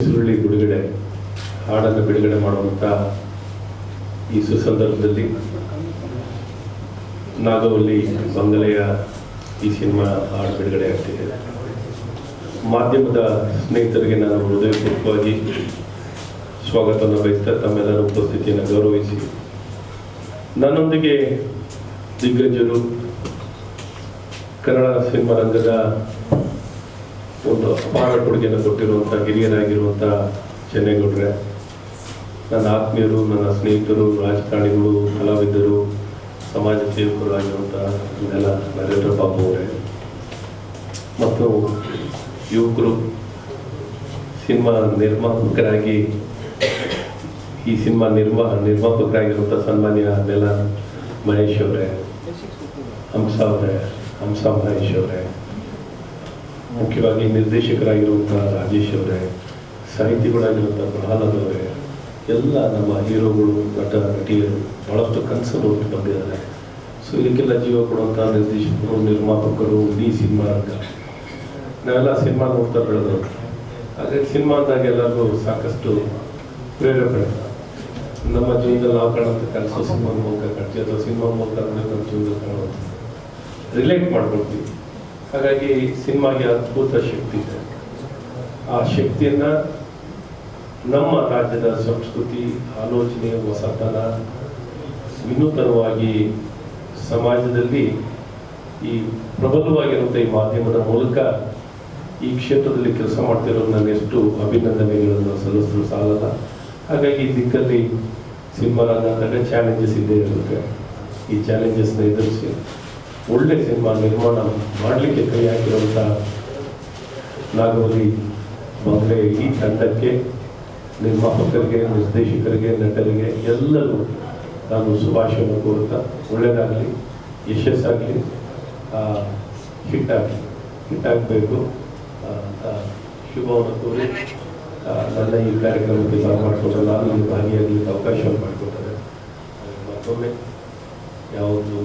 ಸುರುಳಿ ಬಿಡುಗಡೆ, ಹಾಡನ್ನು ಬಿಡುಗಡೆ ಮಾಡುವಂಥ ಈ ಸುಸಂದರ್ಭದಲ್ಲಿ ನಾಗವಲ್ಲಿ ಬಂಗಲೆಯ ಈ ಸಿನಿಮಾ ಹಾಡು ಬಿಡುಗಡೆ ಆಗ್ತಿದೆ. ಮಾಧ್ಯಮದ ಸ್ನೇಹಿತರಿಗೆ ನಾನು ಹೃದಯಪೂರ್ವಕವಾಗಿ ಸ್ವಾಗತವನ್ನು ಬಯಸ್ತಾ ತಮ್ಮೆಲ್ಲರ ಉಪಸ್ಥಿತಿಯನ್ನು ಗೌರವಿಸಿ, ನನ್ನೊಂದಿಗೆ ದಿಗ್ಗಜರು, ಕನ್ನಡ ಸಿನಿಮಾ ರಂಗದ ಅಪಾರ ಕೊಡುಗೆಯನ್ನು ಕೊಟ್ಟಿರುವಂಥ ಹಿರಿಯರಾಗಿರುವಂಥ ಚೆನ್ನೇಗೌಡ್ರೆ, ನನ್ನ ಆತ್ಮೀಯರು, ನನ್ನ ಸ್ನೇಹಿತರು, ರಾಜಕಾರಣಿಗಳು, ಕಲಾವಿದರು, ಸಮಾಜ ಸೇವಕರು ಆಗಿರುವಂಥ ಇದೆಲ್ಲ ನರೇಂದ್ರ ಬಾಬು ಅವರೇ. ಮತ್ತು ಯುವಕರು, ಸಿನಿಮಾ ನಿರ್ಮಾಪಕರಾಗಿ, ಈ ಸಿನಿಮಾ ನಿರ್ಮಾ ನಿರ್ಮಾಪಕರಾಗಿರುವಂಥ ಸನ್ಮಾನ್ಯ ನೆಲ ಮಹೇಶ್ ಅವರೇ, ಹಂಸ ಅವರೇ, ಹಂಸ ಮಹೇಶ್ ಅವರೇ. ಮುಖ್ಯವಾಗಿ ನಿರ್ದೇಶಕರಾಗಿರುವಂಥ ರಾಜೇಶ್ ಅವರೇ, ಸಾಹಿತಿಗಳಾಗಿರುವಂಥ ಪ್ರಹ್ಲಾದ್ ಅವರೇ, ಎಲ್ಲ ನಮ್ಮ ಹೀರೋಗಳು, ನಟ, ನಟಿಯರು ಭಾಳಷ್ಟು ಕನಸನ್ನು ಹೊತ್ತು ಬಂದಿದ್ದಾರೆ. ಸೊ ಇದಕ್ಕೆಲ್ಲ ಜೀವ ಕೊಡುವಂಥ ನಿರ್ದೇಶಕರು, ನಿರ್ಮಾಪಕರು ಇಡೀ ಸಿನಿಮಾ ಅಂತ. ನಾವೆಲ್ಲ ಸಿನಿಮಾ ನೋಡ್ತಾ ಬೆಳೆದ್ರು ಆದರೆ ಸಿನಿಮಾ ಅಂದಾಗ ಎಲ್ಲರಿಗೂ ಸಾಕಷ್ಟು ಪ್ರೇರೇಪಣೆ ನಮ್ಮ ಜೀವನದಲ್ಲಿ ನಾವು ಕಾಣುವಂಥ ಕನಸು ಸಿನಿಮಾ ಮೂಲಕ ಕಾಣ್ತೀವಿ ಅಥವಾ ಸಿನಿಮಾ ಮೂಲಕ ನಮ್ಮ ಜೀವನದಲ್ಲಿ ಕಾಣುವಂಥ ರಿಲೇಟ್ ಮಾಡ್ಕೊಳ್ತೀವಿ. ಹಾಗಾಗಿ ಸಿನಿಮಾಗೆ ಅದ್ಭುತ ಶಕ್ತಿ ಇದೆ. ಆ ಶಕ್ತಿಯನ್ನ ನಮ್ಮ ರಾಜ್ಯದ ಸಂಸ್ಕೃತಿ ಆಲೋಚನೆ ಹೊಸತನ, ವಿನೂತನವಾಗಿ ಸಮಾಜದಲ್ಲಿ ಈ ಪ್ರಬಲವಾಗಿರುವಂಥ ಈ ಮಾಧ್ಯಮದ ಮೂಲಕ ಈ ಕ್ಷೇತ್ರದಲ್ಲಿ ಕೆಲಸ ಮಾಡ್ತಿರೋದು ನಾನು ಎಷ್ಟು ಅಭಿನಂದನೆಗಳನ್ನು ಸಲ್ಲಿಸಲು ಸಾಲಲ್ಲ. ಹಾಗಾಗಿ ಈ ದಿಕ್ಕಲ್ಲಿ ಸಿನಿಮಾ ಚಾಲೆಂಜಸ್ ಇದ್ದೇ ಇರುತ್ತೆ. ಈ ಚಾಲೆಂಜಸ್ನ ಎದುರಿಸಿ. ಒಳ್ಳೆ ಸಿನಿಮಾ ನಿರ್ಮಾಣ ಮಾಡಲಿಕ್ಕೆ ಕೈ ಹಾಕಿರುವಂಥ ನಾಗವಲ್ಲಿ ಬಂದರೆ ಈ ತಂಡಕ್ಕೆ, ನಿರ್ಮಾಪಕರಿಗೆ, ನಿರ್ದೇಶಕರಿಗೆ, ನಟರಿಗೆ ಎಲ್ಲರೂ ನಾನು ಶುಭಾಶಯವನ್ನು ಕೋರುತ್ತಾ ಒಳ್ಳೆಯದಾಗಲಿ ಯಶಸ್ಸಾಗಲಿ ಹಿಟ್ ಹಿಟ್ಟಾಗಬೇಕು. ಅಂತ ಶುಭವನ್ನು ಕೋರಿ ನನ್ನ ಈ ಕಾರ್ಯಕ್ರಮಕ್ಕೆ ಬರಮಾಡಿಕೊಂಡು ನಾನು ಭಾಗಿಯಾಗಲಿಕ್ಕೆ ಅವಕಾಶವನ್ನು ಮಾಡಿಕೊಟ್ಟರೆ, ಮತ್ತೊಮ್ಮೆ ಯಾವುದು